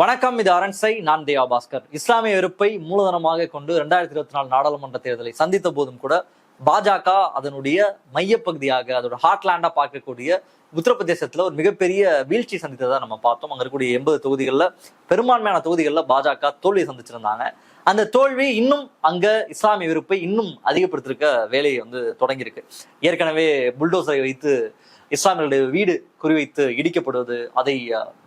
வணக்கம் இது அரண்சை நான் தேவா பாஸ்கர். இஸ்லாமிய வெறுப்பை மூலதனமாக கொண்டு ரெண்டாயிரத்தி இருபத்தி நாலு நாடாளுமன்ற தேர்தலை சந்தித்த போதும் கூட பாஜக அதனுடைய மையப்பகுதியாக அதோட ஹாட்லாண்டா பார்க்கக்கூடிய உத்தரப்பிரதேசத்துல ஒரு மிகப்பெரிய வீழ்ச்சி சந்தித்ததை நம்ம பார்த்தோம். அங்க இருக்கக்கூடிய எண்பது தொகுதிகளில் பெரும்பான்மையான தொகுதிகளில் பாஜக தோல்வி சந்திச்சிருந்தாங்க. அந்த தோல்வி இன்னும் அங்க இஸ்லாமிய வெறுப்பை இன்னும் அதிகப்படுத்திருக்க வேலையை வந்து தொடங்கியிருக்கு. ஏற்கனவே புல்டோசரை வைத்து இஸ்லாமியர்களுடைய வீடு குறிவைத்து இடிக்கப்படுவது அதை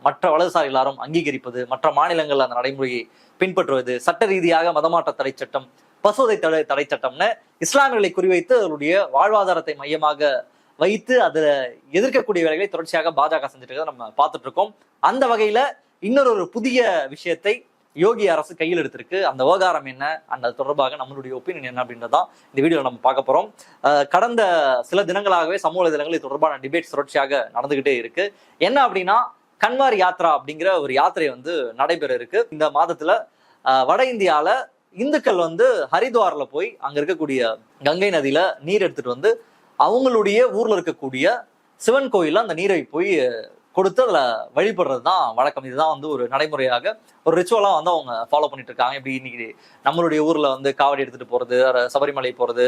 மற்ற வலதுசாரி எல்லாரும் அங்கீகரிப்பது மற்ற மாநிலங்கள் அந்த நடைமுறையை பின்பற்றுவது சட்ட ரீதியாக மதமாற்ற தடை சட்டம் பசுவதை தடை தடை சட்டம்னு இஸ்லாமியர்களை குறிவைத்து அவருடைய வாழ்வாதாரத்தை மையமாக வைத்து அதில் எதிர்க்கக்கூடிய வேலைகளை தொடர்ச்சியாக பாஜக செஞ்சுட்டு நம்ம பார்த்துட்டு இருக்கோம். அந்த வகையில இன்னொரு ஒரு புதிய விஷயத்தை யோகி அரசு கையில் எடுத்திருக்கு. அந்த விவகாரம் என்ன? அந்த தொடர்பாக நம்மளுடைய ஒப்பீனியன் என்ன அப்படின்றதான் இந்த வீடியோவில் நம்ம பார்க்க போகிறோம் கடந்த சில தினங்களாகவே சமூக வலைதளங்கள் இது தொடர்பான டிபேட் தொடர்ச்சியாக நடந்துகிட்டே இருக்கு. என்ன அப்படின்னா கன்வார் யாத்ரா அப்படிங்கிற ஒரு யாத்திரை வந்து நடைபெற இருக்கு. இந்த மாதத்துல வட இந்தியால இந்துக்கள் வந்து ஹரித்வாரில் போய் அங்க இருக்கக்கூடிய கங்கை நதியில நீர் எடுத்துட்டு வந்து அவங்களுடைய ஊர்ல இருக்கக்கூடிய சிவன் கோயிலில் அந்த நீரை போய் கொடுத்து அதில் வழிபடுறது தான் வழக்கம். இதுதான் வந்து ஒரு நடைமுறையாக ஒரு ரிச்சுவலாக வந்து அவங்க ஃபாலோ பண்ணிட்டு இருக்காங்க இப்படி இன்னைக்கு நம்மளுடைய ஊரில் வந்து காவடி எடுத்துகிட்டு போகிறது சபரிமலை போகிறது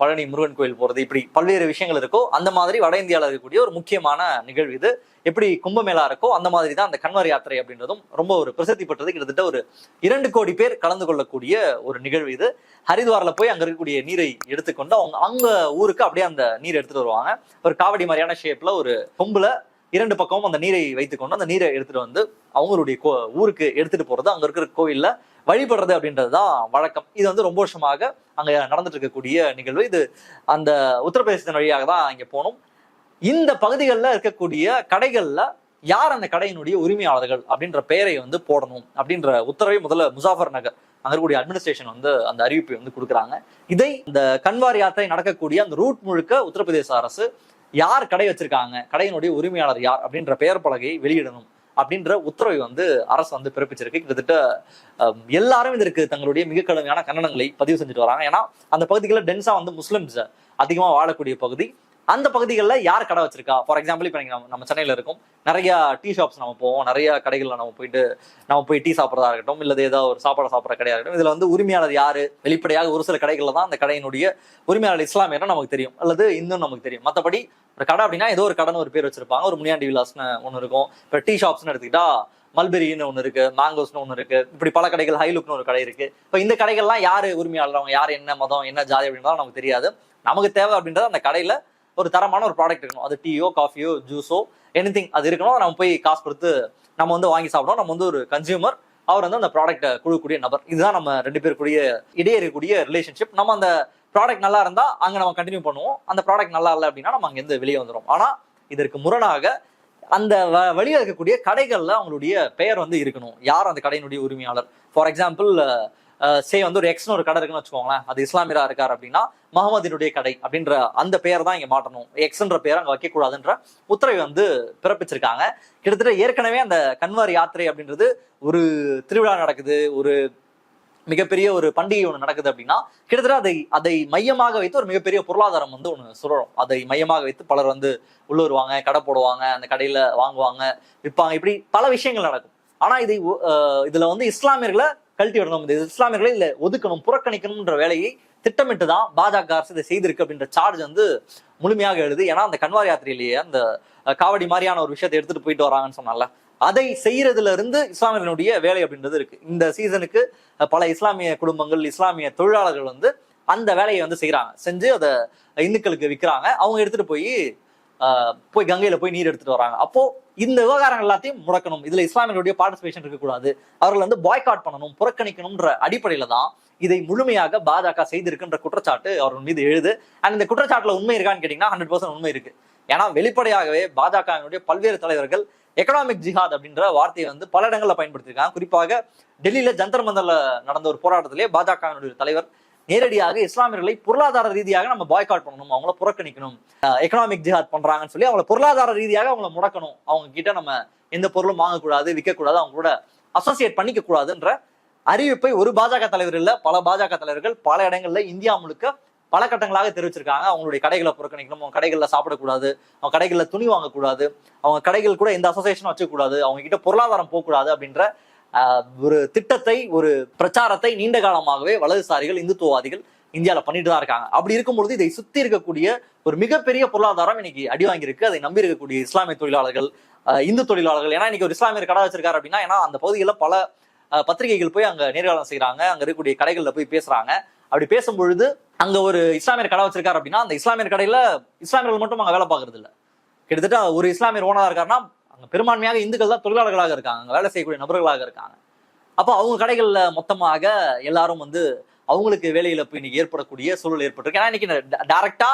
பழனி முருகன் கோயில் போகிறது இப்படி பல்வேறு விஷயங்கள் இருக்கோ அந்த மாதிரி வட இந்தியாவில் இருக்கக்கூடிய ஒரு முக்கியமான நிகழ்வு இது. எப்படி கும்பமேளா இருக்கோ அந்த மாதிரி தான் அந்த கன்வர் யாத்திரை அப்படின்றதும் ரொம்ப ஒரு பிரசித்தி பெற்றது. கிட்டத்தட்ட ஒரு இரண்டு கோடி பேர் கலந்து கொள்ளக்கூடிய ஒரு நிகழ்வு இது. ஹரித்வாரில் போய் அங்கே இருக்கக்கூடிய நீரை எடுத்துக்கொண்டு அவங்க அவங்க ஊருக்கு அப்படியே அந்த நீரை எடுத்துட்டு வருவாங்க. ஒரு காவடி மாதிரியான ஷேப்ல ஒரு கொம்புல இரண்டு பக்கமும் அந்த நீரை வைத்துக்கொண்டு அந்த நீரை எடுத்துட்டு வந்து அவங்களுடைய கோ ஊருக்கு எடுத்துட்டு போறது அங்க இருக்கிற கோவில்ல வழிபடுறது அப்படின்றது தான் வழக்கம். இது வந்து ரொம்ப வருஷமாக அங்க நடந்துட்டு இருக்கக்கூடிய நிகழ்வு. இது அந்த உத்தரப்பிரதேசத்தின் வழியாக தான் இங்க போனோம் இந்த பகுதிகளில் இருக்கக்கூடிய கடைகள்ல யார் அந்த கடையினுடைய உரிமையாளர்கள் அப்படின்ற பெயரை வந்து போடணும் அப்படின்ற உத்தரவை முதல்ல முசாஃபர் நகர் அங்க இருக்கக்கூடிய அட்மினிஸ்ட்ரேஷன் வந்து அந்த அறிவிப்பை வந்து கொடுக்குறாங்க. இதை இந்த கன்வார் யாத்திரை நடக்கக்கூடிய அந்த ரூட் முழுக்க உத்தரப்பிரதேச அரசு யார் கடை வச்சிருக்காங்க? கடையினுடைய உரிமையாளர் யார்? அப்படின்ற பெயர் பலகையை வெளியிடணும். அப்படின்ற உத்தரவை வந்து அரசு வந்து பிறப்பிச்சிருக்கு. கிட்டத்தட்ட எல்லாரும் இதற்கு தங்களுடைய மிக கடுமையான கண்டனங்களை பதிவு செஞ்சுட்டு வராங்க. ஏன்னா அந்த பகுதிகளில் டென்ஸா வந்து முஸ்லிம்ஸ் அதிகமா வாழக்கூடிய பகுதி. அந்த பகுதிகளில் யார் கடை வச்சிருக்கா? ஃபார் எக்ஸாம்பிள் இப்போ நம்ம நம்ம சென்னையில் இருக்கோம். நிறைய டீ ஷாப்ஸ் நம்ம போவோம். நிறைய கடைகளில் நம்ம போயிட்டு நம்ம போய் டீ சாப்பிட்றதா இருக்கட்டும் இல்லை ஏதோ ஒரு சாப்பாடு சாப்பிட்ற கடையாக இருக்கட்டும். இதில் வந்து உரிமையாளர் யார்? வெளிப்படையாக ஒரு சில கடைகளில் தான் அந்த கடையினுடைய உரிமையாளர் இஸ்லாமியர்னு நமக்கு தெரியும். அல்லது இந்துன்னு நமக்கு தெரியும். மற்றபடி ஒரு கடை அப்படின்னா ஏதோ ஒரு கடைன்னு ஒரு பேர் வச்சிருப்பாங்க. ஒரு முனியாண்டி விலாஸ்னு ஒன்று இருக்கும். இப்போ டீ ஷாப்ஸ்னு எடுத்துக்கிட்டா மல்பெரின்னு ஒன்று இருக்கு மேங்கோஸ்னு ஒன்று இருக்கு. இப்படி பல கடைகள் ஹைலுக்னு ஒரு கடை இருக்கு. இப்போ இந்த கடைகள்லாம் யார் உரிமையாளர்? அவங்க யார் என்ன மதம் என்ன ஜாதி அப்படின்றதான் நமக்கு தெரியாது. நமக்கு தேவை அப்படின்றது அந்த கடையில் ஒரு தரமான ஒரு ப்ராடக்ட் இருக்கணும். அது டீயோ காஃபியோ ஜூஸோ எனிதிங் அது இருக்கணும். நம்ம போய் காசு கொடுத்து நம்ம வந்து வாங்கி சாப்பிடுவோம் நம்ம வந்து ஒரு கன்சியூமர் அவர் வந்து அந்த ப்ராடக்ட்டை கொடுக்கக்கூடிய நபர். இதுதான் நம்ம ரெண்டு பேருக்குரிய இடையே இருக்கக்கூடிய ரிலேஷன்ஷிப் நம்ம அந்த ப்ராடக்ட் நல்லா இருந்தால் அங்கே நம்ம கண்டினியூ பண்ணுவோம். அந்த ப்ராடக்ட் நல்லா இல்லை அப்படின்னா நம்ம அங்கேருந்து வெளியே வந்துடும் ஆனால் இதற்கு முரணாக அந்த வ- இருக்கக்கூடிய கடைகளில் அவங்களுடைய பெயர் வந்து இருக்கணும். யார் அந்த கடையினுடைய உரிமையாளர்? ஃபார் எக்ஸாம்பிள் சே வந்து ஒரு எக்ஸ்னு ஒரு கடை இருக்குன்னு வச்சுக்கோங்களேன். அது இஸ்லாமியரா இருக்கார் அப்படின்னா மஹமதினுடைய கடை அப்படின்ற அந்த பெயர் தான் இங்க மாட்டணும் எக்ஸ்ன்ற பெயர் அங்க வைக்கக்கூடாதுன்ற உத்தரவை வந்து பிறப்பிச்சிருக்காங்க. கிட்டத்தட்ட ஏற்கனவே அந்த கன்வார் யாத்திரை அப்படின்றது ஒரு திருவிழா நடக்குது. ஒரு மிகப்பெரிய ஒரு பண்டிகை ஒன்று நடக்குது அப்படின்னா கிட்டத்தட்ட அதை அதை மையமாக வைத்து ஒரு மிகப்பெரிய பொருளாதாரம் வந்து ஒன்று சுழலும் அதை மையமாக வைத்து பலர் வந்து உள்ள வருவாங்க கடை போடுவாங்க அந்த கடையில வாங்குவாங்க விற்பாங்க இப்படி பல விஷயங்கள் நடக்கும். ஆனா இதை இதுல வந்து இஸ்லாமியர்களை கழட்டி விடணும் இந்த இஸ்லாமியர்களை இல்லை ஒதுக்கணும் புறக்கணிக்கணும்ன்ற வேலையை திட்டமிட்டு தான் பாஜக அரசு இதை செய்திருக்கு அப்படின்ற சார்ஜ் வந்து முழுமையாக எழுது. ஏன்னா அந்த கன்வார் யாத்திரையிலேயே அந்த காவடி மாதிரியான ஒரு விஷயத்தை எடுத்துட்டு போயிட்டு வராங்கன்னு சொன்னால. அதை செய்யறதுல இருந்து இஸ்லாமியர்களுடைய வேலை அப்படின்றது இருக்கு. இந்த சீசனுக்கு பல இஸ்லாமிய குடும்பங்கள் இஸ்லாமிய தொழிலாளர்கள் வந்து அந்த வேலையை வந்து செய்யறாங்க செஞ்சு அதை இந்துக்களுக்கு விற்கிறாங்க அவங்க எடுத்துட்டு போய் போய் கங்கையில போய் நீர் எடுத்துட்டு வராங்க. அப்போ இந்த விவகாரங்கள் எல்லாத்தையும் முடக்கணும். இதுல இஸ்லாமியர்களுடைய பார்ட்டிசிபேஷன் இருக்கக்கூடாது. அவர்கள் வந்து பாய்காட் பண்ணணும் புறக்கணிக்கணும்ன்ற அடிப்படையில தான் இதை முழுமையாக பாஜக செய்திருக்குன்ற குற்றச்சாட்டு அவர்கள் மீது எழுது. அண்ட் இந்த குற்றச்சாட்டுல உண்மை இருக்கான்னு கேட்டீங்கன்னா ஹண்ட்ரட் பர்சன்ட் உண்மை இருக்கு. ஏன்னா வெளிப்படையாகவே பாஜகவினுடைய பல்வேறு தலைவர்கள் எக்கனாமிக் ஜிஹாத் அப்படின்ற வார்த்தையை வந்து பல இடங்களில் பயன்படுத்தியிருக்காங்க. குறிப்பாக டெல்லியில ஜந்தர் மந்தர்ல நடந்த ஒரு போராட்டத்திலே பாஜகவினுடைய தலைவர் நேரடியாக இஸ்லாமியர்களை பொருளாதார ரீதியாக நம்ம பாய்காட் பண்ணணும் அவங்கள புறக்கணிக்கணும். எக்கனாமிக் ஜிஹாத் பண்றாங்கன்னு சொல்லி அவங்கள பொருளாதார ரீதியாக அவங்கள முடக்கணும். அவங்க கிட்ட நம்ம எந்த பொருளும் வாங்கக்கூடாது விற்கக்கூடாது அவங்க கூட அசோசியேட் பண்ணிக்க கூடாதுன்ற அறிவிப்பை ஒரு பாஜக தலைவர் இல்ல பல பாஜக தலைவர்கள் பல இடங்கள்ல இந்தியா முழுக்க பல கட்டங்களாக தெரிவிச்சிருக்காங்க. அவங்களுடைய கடைகளை புறக்கணிக்கணும் அவங்க கடைகளில் சாப்பிடக்கூடாது அவங்க கடைகளில் துணி வாங்கக்கூடாது அவங்க கடைகள் கூட எந்த அசோசியேஷனும் வச்சுக்கூடாது அவங்க கிட்ட பொருளாதாரம் போகக்கூடாது அப்படின்ற ஒரு திட்டத்தை ஒரு பிரச்சாரத்தை நீண்ட காலமாகவே வலதுசாரிகள் இந்துத்துவவாதிகள் இந்தியாவில் பண்ணிட்டு தான் இருக்காங்க. அப்படி இருக்கும்பொழுது இதை சுத்தி இருக்கக்கூடிய ஒரு மிகப்பெரிய பொருளாதாரம் இன்னைக்கு அடி வாங்கியிருக்கு. அதை நம்பி இருக்கக்கூடிய இஸ்லாமிய தொழிலாளர்கள் இந்து தொழிலாளர்கள். ஏன்னா இன்னைக்கு ஒரு இஸ்லாமியர் கடை வச்சிருக்காரு அப்படின்னா ஏன்னா அந்த பகுதியில் பல பத்திரிகைகள் போய் அங்க நேர்காணல் செய்யறாங்க அங்க இருக்கக்கூடிய கடைகள்ல போய் பேசுறாங்க. அப்படி பேசும் பொழுது அங்க ஒரு இஸ்லாமியர் கடை வச்சிருக்காரு அப்படின்னா அந்த இஸ்லாமியர் கடையில இஸ்லாமியர்கள் மட்டும் அங்க வேலை பார்க்கறது இல்ல கிட்டத்தட்ட ஒரு இஸ்லாமியர் ஓனரா இருக்காருன்னா அங்கே பெரும்பான்மையாக இந்துக்கள் தான் தொழிலாளர்களாக இருக்காங்க. அங்கே வேலை செய்யக்கூடிய நபர்களாக இருக்காங்க. அப்போ அவங்க கடைகள்ல மொத்தமாக எல்லாரும் வந்து அவங்களுக்கு வேலை இழப்பு இன்னைக்கு ஏற்படக்கூடிய சூழல் ஏற்பட்டிருக்கு. ஏன்னா இன்னைக்கு டைரக்டா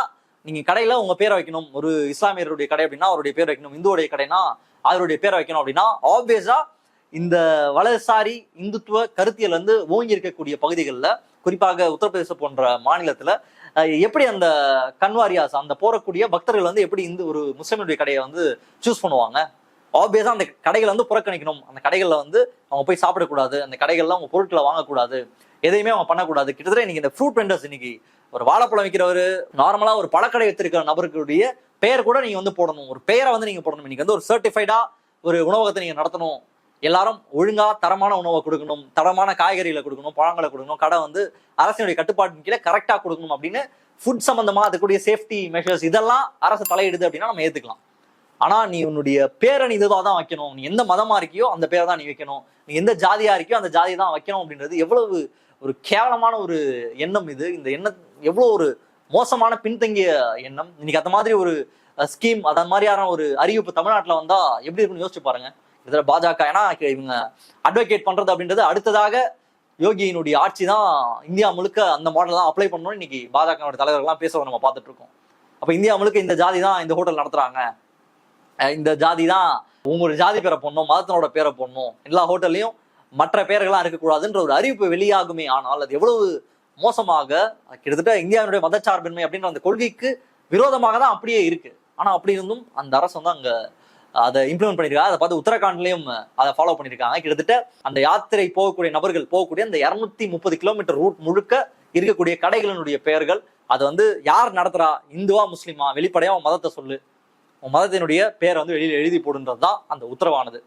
நீங்க கடையில உங்க பேரை வைக்கணும். ஒரு இஸ்லாமியருடைய கடை அப்படின்னா அவருடைய பேர் வைக்கணும். இந்துவுடைய கடைனா அவருடைய பேரை வைக்கணும் அப்படின்னா ஆப்வியஸாக இந்த வலதுசாரி இந்துத்துவ கருத்தியல் வந்து ஓங்கி இருக்கக்கூடிய பகுதிகளில் குறிப்பாக உத்தரப்பிரதேசம் போன்ற மாநிலத்துல எப்படி அந்த கன்வாரியாஸ் அந்த போறக்கூடிய பக்தர்கள் வந்து எப்படி இந்து ஒரு முஸ்லிமுடைய கடையை வந்து சூஸ் பண்ணுவாங்க? ஆப்வியஸா அந்த கடைகளை வந்து புறக்கணிக்கணும். அந்த கடைகளில் வந்து அவங்க போய் சாப்பிடக்கூடாது. அந்த கடைகள்லாம் அவங்க பொருட்களை வாங்கக்கூடாது. எதையுமே அவங்க பண்ணக்கூடாது. கிட்டத்தட்ட இன்னைக்கு இந்த ஃப்ரூட் வெண்டர்ஸ் இன்னைக்கு ஒரு வாழைப்பழம் விற்கிறவர் நார்மலா ஒரு பழக்கடை வைத்திருக்கிற நபர்களுடைய பெயர் கூட நீங்க வந்து போடணும். ஒரு பெயரை வந்து நீங்க போடணும். இன்னைக்கு வந்து ஒரு சர்டிஃபைடா ஒரு உணவகத்தை நீங்க நடத்தணும். எல்லாரும் ஒழுங்கா தரமான உணவை கொடுக்கணும். தரமான காய்கறிகளை கொடுக்கணும். பழங்களை கொடுக்கணும். கடை வந்து அரசினுடைய கட்டுப்பாட்டின் கீழே கரெக்டா கொடுக்கணும் அப்படின்னு ஃபுட் சம்பந்தமா அதுக்கூடிய சேஃப்டி மெஷர்ஸ் இதெல்லாம் அரசு தலையிடுது அப்படின்னா நம்ம ஏத்துக்கலாம். ஆனா நீ உன்னுடைய பேரை நீ இதுவாக தான் வைக்கணும். நீ எந்த மதமா இருக்கியோ அந்த பேரை தான் நீ வைக்கணும். நீ எந்த ஜாதியா இருக்கியோ அந்த ஜாதியை தான் வைக்கணும் அப்படின்றது எவ்வளவு ஒரு கேவலமான ஒரு எண்ணம் இது. இந்த எண்ணம் எவ்வளவு ஒரு மோசமான பின்தங்கிய எண்ணம். இன்னைக்கு அந்த மாதிரி ஒரு ஸ்கீம் அத மாதிரியான ஒரு அறிவிப்பு தமிழ்நாட்டுல வந்தா எப்படி இருக்குன்னு யோசிச்சு பாருங்க. இதுல பாஜக ஏன்னா இவங்க அட்வொகேட் பண்றது அப்படின்றது அடுத்ததாக யோகியினுடைய ஆட்சி தான் இந்தியா முழுக்க அந்த மாடல் தான் அப்ளை பண்ணணும்னு இன்னைக்கு பாஜக தலைவர்கள்லாம் பேசுறத நம்ம பார்த்துட்டு இருக்கோம். அப்ப இந்தியா முழுக்க இந்த ஜாதி தான் இந்த ஹோட்டல் நடத்துறாங்க. இந்த ஜாதி தான் உங்களோட ஜாதி பேரை போடணும் மதத்தினோட பேரை போடணும். எல்லா ஹோட்டல்லையும் மற்ற பேர்கள்லாம் இருக்கக்கூடாதுன்ற ஒரு அறிவிப்பு வெளியாகுமே. ஆனால் அது எவ்வளவு மோசமாக கிட்டத்தட்ட இந்தியாவினுடைய மதச்சார்பின்மை அப்படின்ற அந்த கொள்கைக்கு விரோதமாக தான் அப்படியே இருக்கு. ஆனால் அப்படி இருந்தும் அந்த அரசு வந்து அங்கே அதை இம்ப்ளிமெண்ட் பண்ணியிருக்காங்க அதை பார்த்து உத்தரகாண்ட்லயும் அதை ஃபாலோ பண்ணியிருக்காங்க. கிட்டத்தட்ட அந்த யாத்திரை போகக்கூடிய நபர்கள் போகக்கூடிய அந்த இரநூத்தி முப்பது கிலோமீட்டர் ரூட் முழுக்க இருக்கக்கூடிய கடைகளினுடைய பெயர்கள் அதை வந்து யார் நடத்துறா? இந்துவா முஸ்லீமா? வெளிப்படையா மதத்தை சொல்லு. உன் மதத்தினுடைய பேரை வந்து வெளியில் எழுதி போடுன்றது தான் அந்த உத்தரவானது.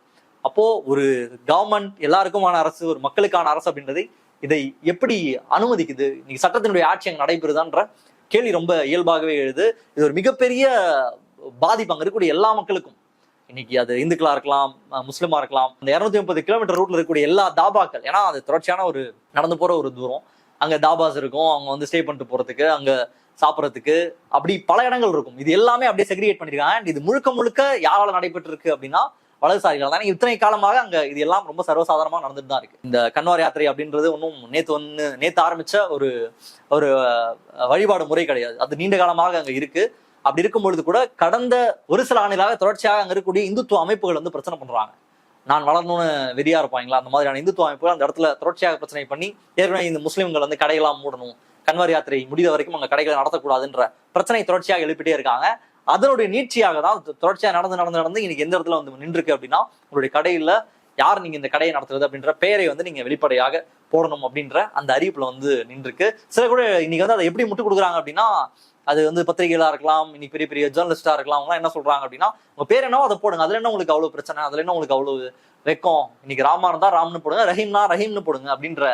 அப்போ ஒரு கவர்மெண்ட் எல்லாருக்குமான அரசு ஒரு மக்களுக்கான அரசு அப்படின்றதை இதை எப்படி அனுமதிக்குது? இன்னைக்கு சட்டத்தினுடைய ஆட்சி அங்கே நடைபெறுதான்ற கேள்வி ரொம்ப இயல்பாகவே எழுது. இது ஒரு மிகப்பெரிய பாதிப்பு அங்கே இருக்கக்கூடிய எல்லா மக்களுக்கும். இன்னைக்கு அது இந்துக்களா இருக்கலாம் முஸ்லீமாக முஸ்லிமா இருக்கலாம் அந்த இரநூத்தி முப்பது கிலோமீட்டர் ரூட்ல இருக்கக்கூடிய எல்லா தாபாக்கள் ஏன்னா அது தொடர்ச்சியான ஒரு நடந்து போற ஒரு தூரம். அங்க தாபாஸ் இருக்கும் அவங்க வந்து ஸ்டே பண்ணிட்டு போறதுக்கு அங்க சாப்பிட்றதுக்கு அப்படி பல இடங்கள் இருக்கும். இது எல்லாமே அப்படியே செக்ரிகேட் பண்ணியிருக்காங்க இது முழுக்க முழுக்க யாரால நடைபெற்று இருக்கு அப்படின்னா வலதுசாரிகள் தான். இத்தனை காலமாக அங்க இது எல்லாம் ரொம்ப சர்வசாதாரணமா நடந்துட்டு தான் இருக்கு. இந்த கன்வார் யாத்திரை அப்படின்றது ஒன்றும் நேத்து ஒன்று நேத்து ஆரம்பிச்ச ஒரு ஒரு வழிபாடு முறை கிடையாது. அது நீண்ட காலமாக அங்க இருக்கு. அப்படி இருக்கும் பொழுது கூட கடந்த ஒரு சில ஆண்டுகளாக தொடர்ச்சியாக அங்க இருக்கக்கூடிய இந்துத்துவ அமைப்புகள் வந்து பிரச்சனை பண்றாங்க. நான் வளரணும்னு வெறியா இருப்பாங்களா? அந்த மாதிரியான இந்துத்துவ அமைப்புகள் அந்த இடத்துல தொடர்ச்சியாக பிரச்சனை பண்ணி ஏற்கனவே இந்த முஸ்லீம்கள் வந்து கடையெல்லாம் மூடணும். கன்வார் யாத்திரை முடிந்த வரைக்கும் அங்க கடைகளை நடத்தக்கூடாதுன்ற பிரச்சனை தொடர்ச்சியாக எழுப்பிட்டே இருக்காங்க. அதனுடைய நீட்சியாக தான் தொடர்ச்சியாக தொடர்ச்சியா நடந்து நடந்து நடந்து இன்னைக்கு எந்த இடத்துல வந்து நின்றுருக்கு அப்படின்னா உங்களுடைய கடையில யார் நீங்க இந்த கடையை நடத்துறது அப்படின்ற பெயரை வந்து நீங்க வெளிப்படையாக போடணும் அப்படின்ற அந்த அறிவிப்புல வந்து நின்றுருக்கு. சில கூட இன்னைக்கு வந்து அதை எப்படி முட்டு கொடுக்குறாங்க அப்படின்னா அது வந்து பத்திரிகைகளா இருக்கலாம் இன்னைக்கு பெரிய பெரிய ஜேர்னலிஸ்டா இருக்கலாம் அவங்க என்ன சொல்றாங்க அப்படின்னா உங்க பேர் என்னவோ அதை போடுங்க. அதுல என்ன உங்களுக்கு அவ்வளவு பிரச்சனை? அதுல என்ன உங்களுக்கு அவ்வளவு வெக்கம்? இன்னைக்கு ராமா இருந்தா ராம்னு போடுங்க ரஹீம்னா ரஹீம்னு போடுங்க அப்படின்ற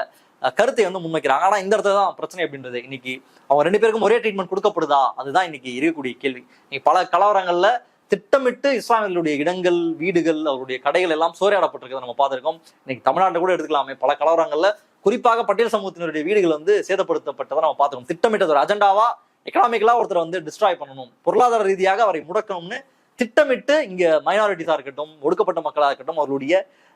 கருத்தை வந்து முன்வைக்கிறாங்க. ஆனா இந்த இடத்துல தான் பிரச்சனை அப்படின்றது. இன்னைக்கு அவங்க ரெண்டு பேருக்கும் ஒரே ட்ரீட்மெண்ட் கொடுக்கப்படுதா? அதுதான் இன்னைக்கு இருக்கக்கூடிய கேள்வி. இன்னைக்கு பல கலவரங்கள்ல திட்டமிட்டு இஸ்லாமியர்களுடைய இடங்கள் வீடுகள் அவருடைய கடைகள் எல்லாம் சோறையாடப்பட்டிருக்கிறத நம்ம பார்த்திருக்கோம். இன்னைக்கு தமிழ்நாட்டில் கூட எடுத்துக்கலாமே. பல கலவரங்கள்ல குறிப்பாக பட்டியல் சமூகத்தினருடைய வீடுகள் வந்து சேதப்படுத்தப்பட்டதை நம்ம பார்த்திருக்கோம். திட்டமிட்டது ஒரு அஜெண்டாவா எக்கனாமிக்கலா ஒருத்தர் வந்து டிஸ்ட்ராய் பண்ணணும். பொருளாதார ரீதியாக அவரை முடக்கணும்னு திட்டமிட்டு இங்க மைனாரிட்டிஸா இருக்கட்டும் ஒடுக்கப்பட்ட மக்களா இருக்கட்டும் அவர்களுடைய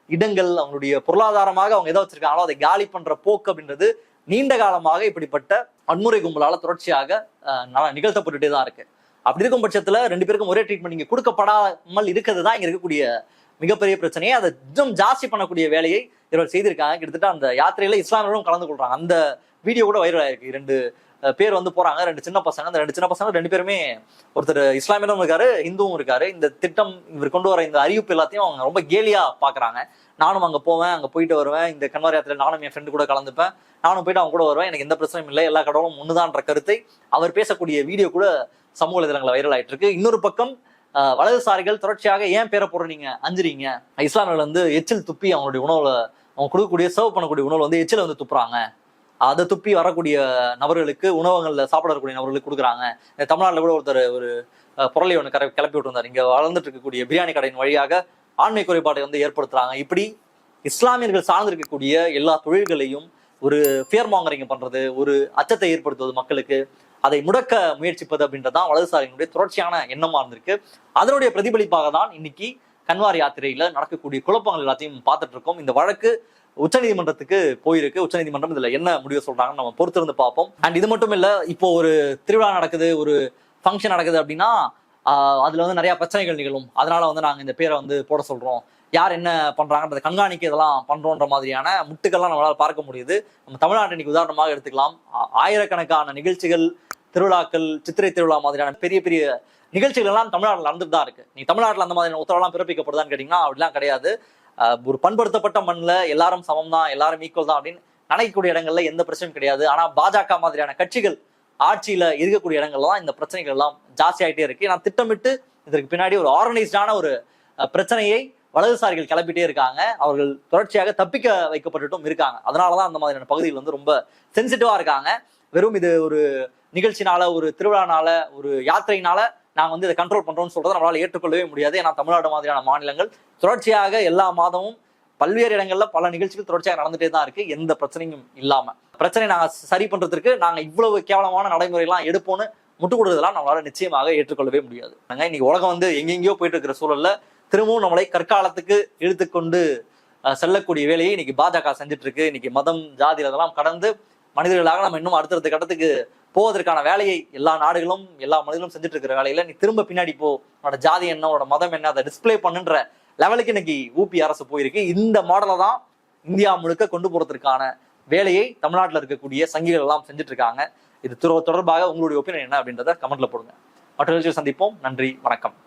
இடங்கள் அவங்களுடைய பொருளாதாரமாக அவங்க எதை வச்சிருக்காங்களோ அதை காலி பண்ற போக்கு அப்படின்றது நீண்ட காலமாக இப்படிப்பட்ட வன்முறை கும்பலால தொடர்ச்சியாக நிகழ்த்தப்பட்டுட்டே தான் இருக்கு. அப்படி இருக்கும் பட்சத்துல ரெண்டு பேருக்கும் ஒரே ட்ரீட்மெண்ட் இங்க கொடுக்கப்படாமல் இருக்கிறது தான் இங்க இருக்கக்கூடிய மிகப்பெரிய பிரச்சனையே அதை இன்னும் ஜாஸ்தி பண்ணக்கூடிய வேலையை இவர்கள் செய்திருக்காங்க. கிட்டத்தட்ட அந்த யாத்திரையில இஸ்லாமியர்களும் கலந்து கொள்றாங்க. அந்த வீடியோ கூட வைரல் ஆயிருக்கு. ரெண்டு பேர் வந்து போறாங்க. ரெண்டு சின்ன பசங்க. அந்த ரெண்டு சின்ன பசங்க ரெண்டு பேருமே ஒருத்தர் இஸ்லாமியரும் இருக்காரு இந்துவும் இருக்காரு. இந்த திட்டம் இவர் கொண்டு வர இந்த அறிவிப்பு எல்லாத்தையும் அவங்க ரொம்ப கேலியா பாக்குறாங்க. நானும் அங்க போவேன் அங்க போயிட்டு வருவேன். இந்த கன்வார் யாத்திரை நானும் என் ஃப்ரெண்டு கூட கலந்துப்பேன். நானும் போயிட்டு அவங்க கூட வருவேன். எனக்கு எந்த பிரச்சனையும் இல்லை. எல்லா கடவுளும் ஒண்ணுதான்ற கருத்தை அவர் பேசக்கூடிய வீடியோ கூட சமூக வலைதளங்களில் வைரல் ஆயிட்டு இருக்கு. இன்னொரு பக்கம் வலதுசாரிகள் தொடர்ச்சியாக ஏன் பேரை போடுறீங்க அஞ்சுறீங்க. இஸ்லாமியர்கள் வந்து எச்சில் துப்பி அவங்களுடைய உணவுல அவங்க கொடுக்கக்கூடிய சர்வ் பண்ணக்கூடிய உணவுல வந்து எச்சில வந்து துப்புறாங்க. அதை துப்பி வரக்கூடிய நபர்களுக்கு உணவகங்கள்ல சாப்பிடக்கூடிய நபர்களுக்கு கொடுக்குறாங்க. தமிழ்நாட்டில் கூட ஒருத்தர் ஒரு புரளி ஒன்று கர கிளப்பி விட்டு வந்தார். இங்க வளர்ந்துட்டு இருக்கக்கூடிய பிரியாணி கடையின் வழியாக ஆண்மை குறைபாட்டை வந்து ஏற்படுத்துறாங்க. இப்படி இஸ்லாமியர்கள் சார்ந்திருக்கக்கூடிய எல்லா தொழில்களையும் ஒரு ஃபியர் மாங்கரிங் பண்றது ஒரு அச்சத்தை ஏற்படுத்துவது மக்களுக்கு அதை முடக்க முயற்சிப்பது அப்படின்றதான் வலதுசாரிகளுடைய தொடர்ச்சியான எண்ணமா இருந்திருக்கு. அதனுடைய பிரதிபலிப்பாக தான் இன்னைக்கு கன்வார் யாத்திரையில நடக்கக்கூடிய குழப்பங்கள் எல்லாத்தையும் பார்த்துட்டு இருக்கோம். இந்த வழக்கு உச்சநீதிமன்றத்துக்கு போயிருக்கு. உச்சநீதிமன்றம் இதுல என்ன முடிவு சொல்றாங்கன்னு நம்ம பொறுத்திருந்து பார்ப்போம். அண்ட் இது மட்டும் இல்ல இப்போ ஒரு திருவிழா நடக்குது ஒரு ஃபங்க்ஷன் நடக்குது அப்படின்னா அதுல வந்து நிறைய பிரச்சனைகள் நிகழும். அதனால வந்து நாங்க இந்த பேரை வந்து போட சொல்றோம். யார் என்ன பண்றாங்கன்றத கண்காணிக்க இதெல்லாம் பண்றோன்ற மாதிரியான முட்டுக்கள்லாம் நம்மளால பார்க்க முடியுது. நம்ம தமிழ்நாட்டை இன்னைக்கு உதாரணமாக எடுத்துக்கலாம். ஆயிரக்கணக்கான நிகழ்ச்சிகள் திருவிழாக்கள் சித்திரை திருவிழா மாதிரியான பெரிய பெரிய நிகழ்ச்சிகள் எல்லாம் தமிழ்நாட்டில் நடந்துட்டு தான் இருக்கு. நீ தமிழ்நாட்டில் அந்த மாதிரியான உத்தரவெல்லாம் பிறப்பிக்கப்படுதான்னு கேட்டீங்கன்னா அப்படிலாம் கிடையாது. ஒரு பண்படுத்தப்பட்ட மண்ணில் எல்லாரும் சமம் தான் எல்லாரும் ஈக்குவல் தான் அப்படின்னு நினைக்கக்கூடிய இடங்கள்ல எந்த பிரச்சனையும் கிடையாது. ஆனா பாஜக மாதிரியான கட்சிகள் ஆட்சியில இருக்கக்கூடிய இடங்கள்ல தான் இந்த பிரச்சனைகள் எல்லாம் ஜாஸ்தி ஆகிட்டே இருக்கு. நான் திட்டமிட்டு இதற்கு பின்னாடி ஒரு ஆர்கனைஸ்டான ஒரு பிரச்சனையை வலதுசாரிகள் கிளப்பிட்டே இருக்காங்க. அவர்கள் தொடர்ச்சியாக தப்பிக்க வைக்கப்பட்டுட்டும் இருக்காங்க. அதனாலதான் அந்த மாதிரியான பகுதிகள் வந்து ரொம்ப சென்சிட்டிவா இருக்காங்க. வெறும் இது ஒரு நிகழ்ச்சினால ஒரு திருவிழானால ஒரு யாத்திரையினால நாங்க வந்து இதை கண்ட்ரோல் பண்றோம்னு சொல்றதை நம்மளால ஏற்றுக்கொள்ளவே முடியாது. ஏன்னா தமிழ்நாடு மாதிரியான மாநிலங்கள் தொடர்ச்சியாக எல்லா மாதமும் பல்வேறு இடங்கள்ல பல நிகழ்ச்சிகள் தொடர்ச்சியாக நடந்துட்டே தான் இருக்கு. எந்த பிரச்சனையும் இல்லாம. பிரச்சனை நாங்க சரி பண்றதுக்கு நாங்க இவ்வளவு கேவலமான நடைமுறைலாம் எடுப்போம்னு முட்டு கொடுத்ததெல்லாம் நம்மளால நிச்சயமாக ஏற்றுக்கொள்ளவே முடியாது. நாங்க இன்னைக்கு உலகம் வந்து எங்கெங்கேயோ போயிட்டு இருக்கிற சூழல்ல திரும்பவும் நம்மளை கற்காலத்துக்கு இழுத்துக்கொண்டு செல்லக்கூடிய வேலையை இன்னைக்கு பாஜக செஞ்சுட்டு இருக்கு. இன்னைக்கு மதம் ஜாதி அதெல்லாம் கடந்து மனிதர்களாக நம்ம இன்னும் அடுத்தடுத்த கட்டத்துக்கு போவதற்கான வேலையை எல்லா நாடுகளும் எல்லா மனிதர்களும் செஞ்சுட்டு இருக்கிற வேலையில நீ திரும்ப பின்னாடி போ. உன்னோட ஜாதி என்ன உன்னோட மதம் என்ன அதை டிஸ்பிளே பண்ணுன்ற லெவலுக்கு இன்னைக்கு ஊபி அரசு போயிருக்கு. இந்த மாடலை தான் இந்தியா முழுக்க கொண்டு போறதுக்கான வேலையை தமிழ்நாட்டில் இருக்கக்கூடிய சங்கிகள் எல்லாம் செஞ்சுட்டு இருக்காங்க இது தொடர்பாக உங்களுடைய ஒப்பீனியன் என்ன அப்படின்றத கமெண்ட்ல போடுங்க. மற்றொரு சந்திப்போம். நன்றி வணக்கம்.